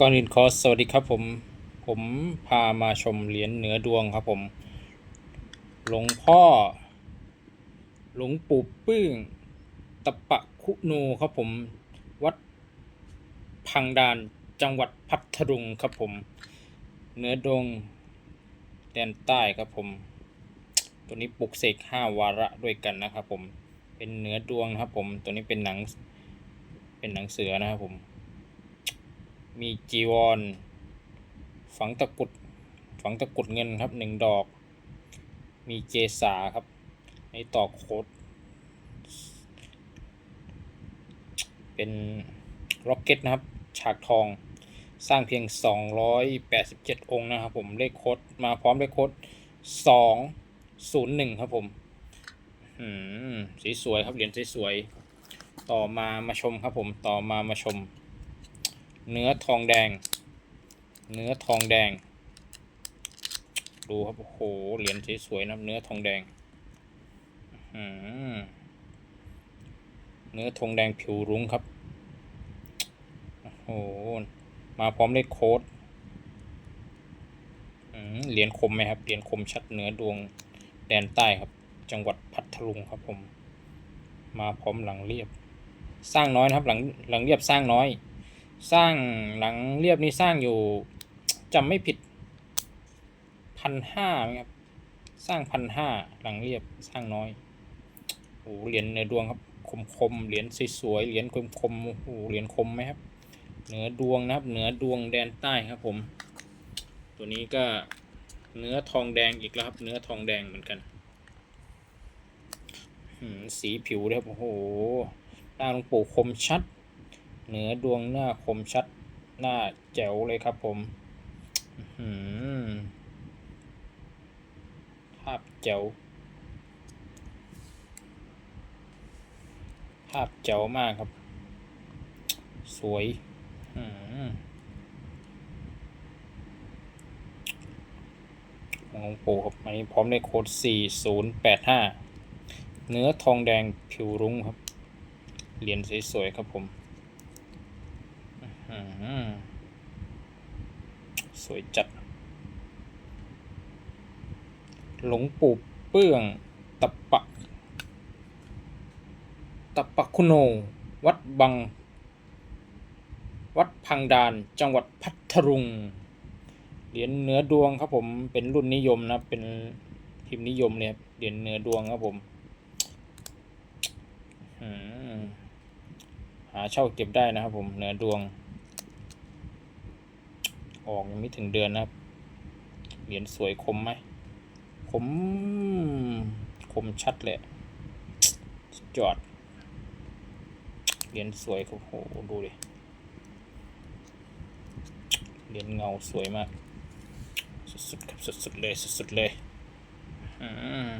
ก่อนอื่นขอสวัสดีครับผม ผมพามาชมเหรียญเหนือดวงครับผม หลวงพ่อ หลวงปู่ปื้งตะปะคุโนครับผม วัดพังดานจังหวัดพัทลุงครับผม เหนือดวงแดนใต้ครับผม ตัวนี้ปลุกเสกห้าวาระด้วยกันนะครับผม เป็นเหนือดวงนะครับผม ตัวนี้เป็นหนัง เป็นหนังเสือนะครับผม มีจีวร ฝังตะกุด ฝังตะกุดเงินครับหนึ่งดอก มีเจสาครับในตอกโคดเป็นร็อกเก็ตนะครับ ฉากทองสร้างเพียง 287 องค์นะครับผม เลขโคดมาพร้อมเลขโคด201 ครับผมอืมสีสวยครับ เหรียญสวยๆต่อมามาชมครับผม ต่อมามาชม เนื้อทองแดง เนื้อทองแดง ดูครับ โอ้โห เหรียญสวยๆนะเนื้อทองแดงอื้อหือเนื้อทองแดงผิวรุ้งครับ โอ้โห มาพร้อมเลขโค้ดอืมเหรียญคมไหมครับ เหรียญคมชัดเหนือดวงแดนใต้ครับ จังหวัดพัทลุงครับผม มาพร้อมหลังเรียบ สร้างน้อยนะครับ หลังหลังเรียบสร้างน้อย สร้างหลังเรียบนี่สร้างอยู่จำไม่ผิดพันห้าครับ สร้างพันห้าหลังเรียบสร้างน้อยโอ้เหรียญเนื้อดวงครับ คมคมเหรียญสวยๆเหรียญคมคมโอ้โหเหรียญคมไหมครับ เหนือดวงนะครับ เหนือดวงแดนใต้ครับผม ตัวนี้ก็เนื้อทองแดงอีกแล้วครับ เนื้อทองแดงเหมือนกันสีผิวนะครับโอ้โหหน้าหลวงปู่คมชัด เหนือดวงหน้าคมชัดหน้าแจ๋วเลยครับผมภาพแจ๋ว ภาพแจ๋วมากครับ สวยอืมของหลวงปู่ครับอันนี้พร้อมด้วยโค้ด4085 เนื้อทองแดงผิวรุ้งครับ เหรียญสวยๆครับผม สวยจัด หลงปู่เปื้องตะปะตะปะคุโน วัดบัง วัดพังดาน จังหวัดพัทลุง เหรียญเนื้อดวงครับผม เป็นรุ่นนิยมนะ เป็นพิมพ์นิยมเนี่ยครับ เหรียญเนื้อดวงครับผมหาเช่าเก็บได้นะครับผมเนื้อดวง ออกยังไม่ถึงเดือนนะครับ เหรียญสวยคมไหมคมคมชัดเลยสุดยอด เหรียญสวยครับโหดูดิเหรียญเงาสวยมาก สุดๆครับสุดๆเลย สุดๆเลย อืม